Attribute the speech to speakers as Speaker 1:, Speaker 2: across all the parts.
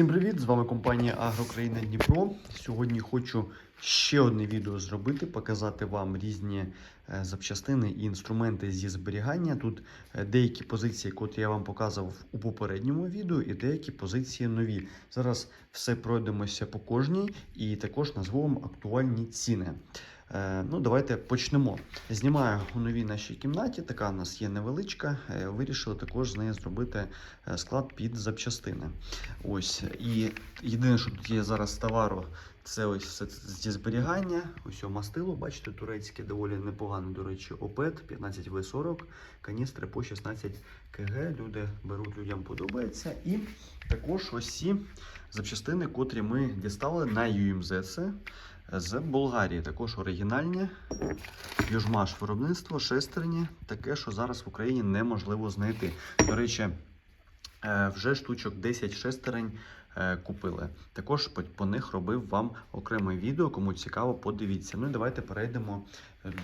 Speaker 1: Всім привіт! З вами компанія Агрокраїна Дніпро. Сьогодні хочу ще одне відео зробити, показати вам різні е, запчастини і інструменти зі зберігання. Тут е, деякі позиції, котрі я вам показував у попередньому відео, і деякі позиції нові. Зараз все пройдемося по кожній і також назву вам актуальні ціни. Е, Ну, давайте почнемо. Знімаю у новій нашій кімнаті. Така у нас є невеличка. Е, Вирішили також з неї зробити е, склад під запчастини. Ось і єдине, що тут є зараз товару, це ось все зі зберігання. Ось мастило, бачите, турецьке доволі непогане, до речі, ОПЕТ 15В40, каністри по 16 КГ. Люди беруть, людям подобається. І також ось ці запчастини, котрі ми дістали на UMZ з Болгарії. Також оригінальні. Южмаш виробництво, шестерні, таке, що зараз в Україні неможливо знайти. До речі, е, вже штучок 10 шестерень е, купили. Також по, них робив вам окреме відео. Кому цікаво, подивіться. Ну і давайте перейдемо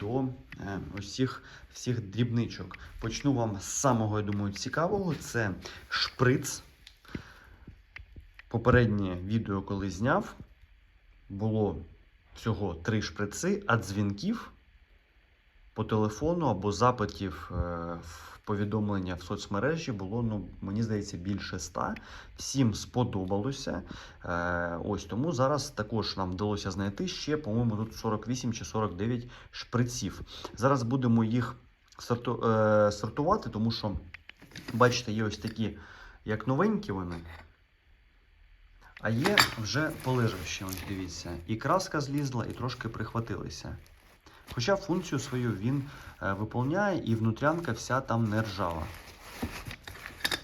Speaker 1: до е, ось цих всіх дрібничок. Почну вам з самого, я думаю, цікавого: це шприц. Попереднє відео, коли зняв, було всього три шприци, а дзвінків по телефону або запитів е, в повідомлення в соцмережі було, ну, мені здається, більше ста. Всім сподобалося. Е, Ось тому зараз також нам вдалося знайти ще, по-моєму, тут 48 чи 49 шприців. Зараз будемо їх е, сортувати, тому що, бачите, є ось такі, як новенькі вони. А є вже полежавші, ось дивіться. І краска злізла, і трошки прихватилися. Хоча функцію свою він е, виповняє, і внутрянка вся там не ржава.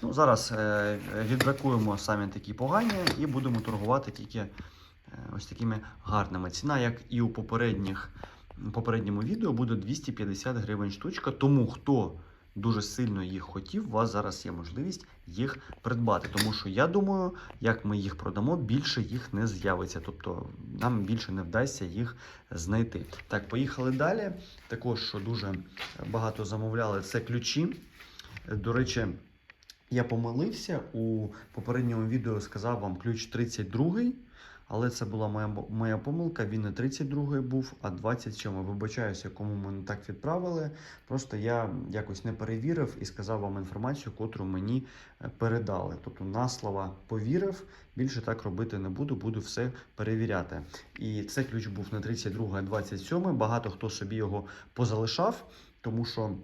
Speaker 1: Ну, зараз е, відбракуємо самі такі погані і будемо торгувати тільки е, ось такими гарними. Ціна, як і у попередніх, попередньому відео, буде 250 гривень штучка. Тому хто дуже сильно їх хотів, у вас зараз є можливість їх придбати. Тому що я думаю, як ми їх продамо, більше їх не з'явиться. Тобто нам більше не вдасться їх знайти. Так, поїхали далі. Також, що дуже багато замовляли, це ключі. До речі, я помилився у попередньому відео сказав вам ключ 32 але це була моя, моя помилка. Він не 32 був, а 27. Вибачаюся, кому мене так відправили. Просто я якось не перевірив і сказав вам інформацію, котру мені е, передали. Тобто на слова повірив, більше так робити не буду, буду все перевіряти. І цей ключ був не 32, а 27. Багато хто собі його позалишав, тому що.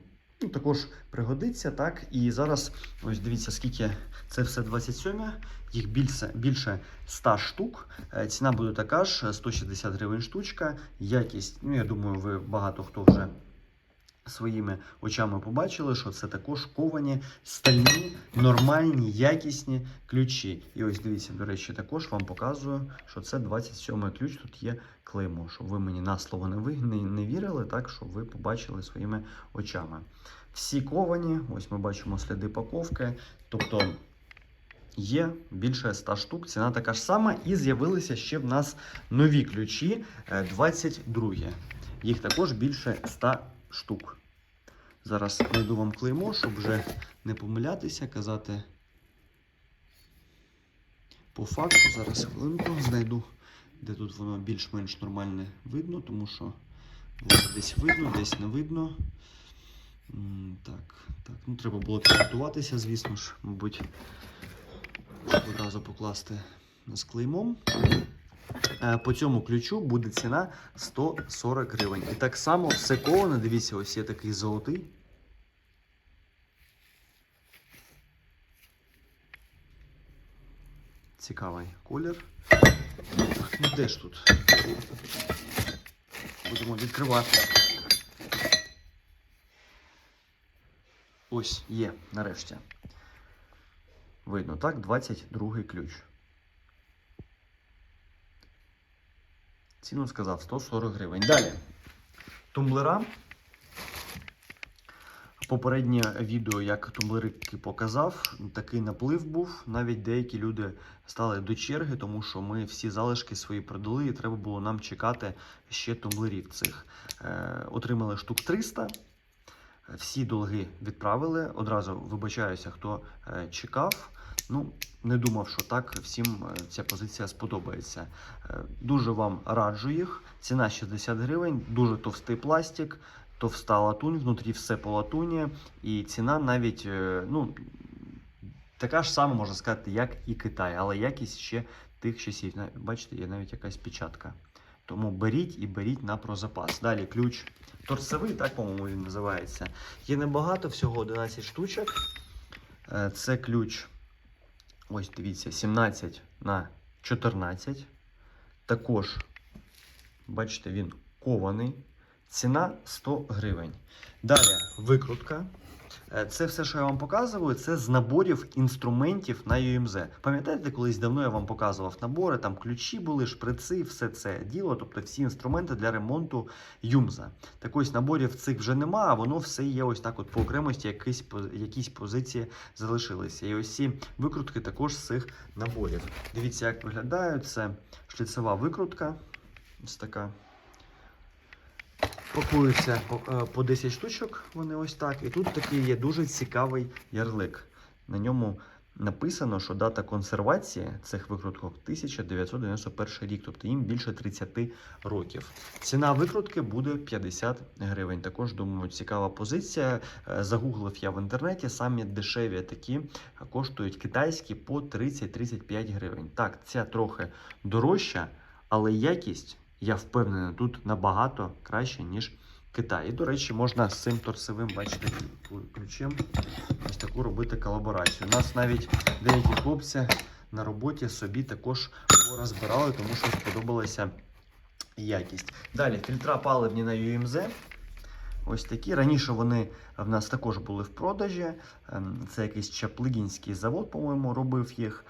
Speaker 1: Ну, також пригодиться, так. І зараз, ось дивіться, скільки це все 27, їх більше більше 100 штук. Е, Ціна буде така ж: 160 гривень штучка. Якість, ну я думаю, ви багато хто вже своїми очами побачили, що це також ковані, стальні, нормальні, якісні ключі. І ось дивіться, до речі, також вам показую, що це 27 ключ. Тут є клеймо, щоб ви мені на слово не ви не, не вірили, так щоб ви побачили своїми очами. Всі ковані, ось ми бачимо сліди паковки. Тобто є більше 100 штук, ціна така ж сама, і з'явилися ще в нас нові ключі, е, 22. Їх також більше 100 штук. Зараз знайду вам клеймо, щоб вже не помилятися, казати по факту. Зараз хвилинку знайду, де тут воно більш-менш нормальне видно, тому що десь видно, десь не видно. Так, так, ну треба було підготуватися, звісно ж, мабуть, одразу покласти з клеймом. Е, По цьому ключу буде ціна 140 гривень. І так само все коване, дивіться, ось є такий золотий. Цікавий колір. Ну де ж тут? Будемо відкривати. Ось є, нарешті. Видно, так, 22 ключ. Ціну сказав 140 гривень. Далі. Тумблера. Попереднє відео, як тумблерики показав, такий наплив був. Навіть деякі люди стали до черги, тому що ми всі залишки свої продали, і треба було нам чекати ще тумблерів цих. Е, отримали штук 300. Всі долги відправили. Одразу вибачаюся, хто е, чекав. Ну, не думав, що так всім е, ця позиція сподобається. Е, Дуже вам раджу їх. Ціна 60 гривень, дуже товстий пластик, товста латунь, внутрі все по латуні, і ціна навіть е, ну, така ж сама, можна сказати, як і Китай, але якість ще тих часів. Бачите, є навіть якась печатка. Тому беріть і беріть на прозапас. Далі ключ торцевий, так, по-моєму, він називається. Є небагато, всього 11 штучок. Це ключ, ось дивіться, 17 на 14. Також, бачите, він кований. Ціна 100 гривень. Далі викрутка. Е, Це все, що я вам показую, це з наборів інструментів на UMZ. Пам'ятаєте, колись давно я вам показував набори, там ключі були, шприци, все це діло, тобто всі інструменти для ремонту юмза. Так ось наборів цих вже нема, а воно все є ось так от по окремості, якісь, якісь позиції залишилися. І ось ці викрутки також з цих наборів. Дивіться, як виглядає. Це шліцева викрутка. Ось така. Пакуються по, е, 10 штучок, вони ось так. І тут такий є дуже цікавий ярлик. На ньому написано, що дата консервації цих викруток 1991 рік, тобто їм більше 30 років. Ціна викрутки буде 50 гривень. Також думаю, цікава позиція. Е, Загуглив я в інтернеті, самі дешеві такі коштують китайські по 30-35 гривень. Так, ця трохи дорожча, але якість, я впевнений, тут набагато краще, ніж Китай. І, до речі, можна з цим торсовим, бачите, ключем ось таку робити колаборацію. У нас навіть деякі хлопці на роботі собі також порозбирали, тому що сподобалася якість. Далі фільтра паливні на UMZ. Ось такі. Раніше вони в нас також були в продажі. Ем, Це якийсь Чаплигінський завод, по-моєму, робив їх.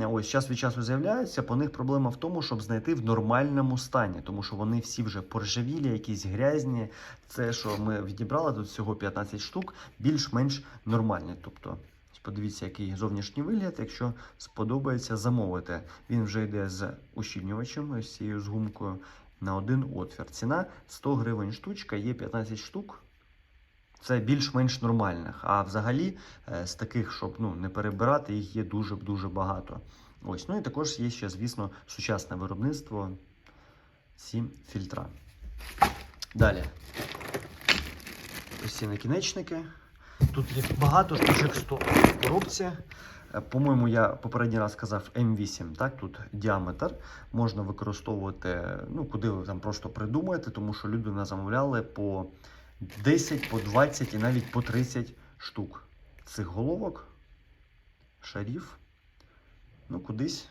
Speaker 1: Е, Ось час від часу з'являються. По них проблема в тому, щоб знайти в нормальному стані, тому що вони всі вже поржавілі, якісь грязні. Це, що ми відібрали тут всього 15 штук, більш-менш нормальні. Тобто, подивіться, який зовнішній вигляд. Якщо сподобається замовити, він вже йде з ущільнювачем, ось цією з гумкою на один отвір. Ціна 100 гривень штучка, є 15 штук. Це більш-менш нормальних. А взагалі е, з таких, щоб ну, не перебирати, їх є дуже-дуже багато. Ось. Ну і також є ще, звісно, сучасне виробництво. Ці фільтра. Далі. Ось ці накінечники. Тут є багато штучок 100 в коробці. Е, По-моєму, я попередній раз сказав М8, так, тут діаметр. Можна використовувати, ну, куди ви там просто придумаєте, тому що люди нас замовляли по 10, по 20 і навіть по 30 штук цих головок, шарів. Ну, кудись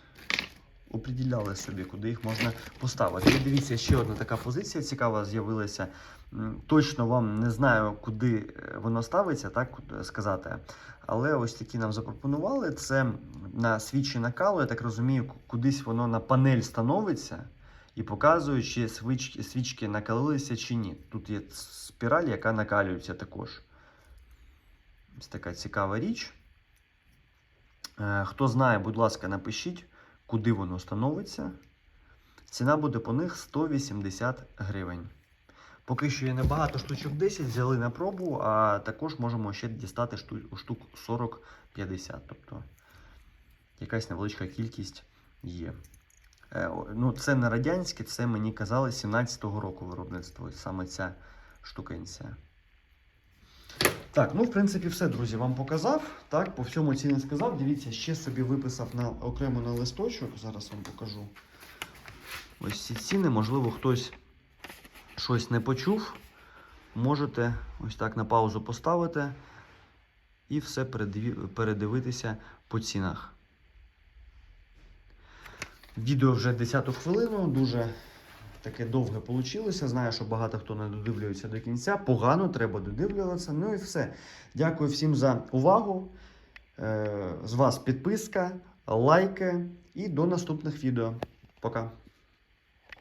Speaker 1: оприділяли собі, куди їх можна поставити. І дивіться, ще одна така позиція цікава з'явилася. Точно вам не знаю, куди е, воно ставиться, так куди сказати. Але ось такі нам запропонували. Це на свічі накалу, я так розумію, кудись воно на панель становиться і показує, чи свічки, свічки накалилися чи ні. Тут є спіраль, яка накалюється також. Ось така цікава річ. Е, Хто знає, будь ласка, напишіть, куди воно становиться. Ціна буде по них 180 гривень. Поки що є небагато штучок 10, взяли на пробу, а також можемо ще дістати шту- штук 40-50. Тобто якась невеличка кількість є. Е, Ну, це не радянське, це мені казали 17-го року виробництво, саме ця штукенція. Так, ну в принципі, все, друзі, вам показав. Так, по всьому ціни сказав. Дивіться, ще собі виписав на окремо на листочок. Зараз вам покажу. Ось ці ціни, можливо, хтось щось не почув. Можете ось так на паузу поставити і все передивитися по цінах. Відео вже 10 хвилину, дуже таке довге вийшло. Знаю, що багато хто не додивлюється до кінця. Погано, треба додивлюватися. Ну і все. Дякую всім за увагу. Е, З вас підписка, лайки і до наступних відео. Пока.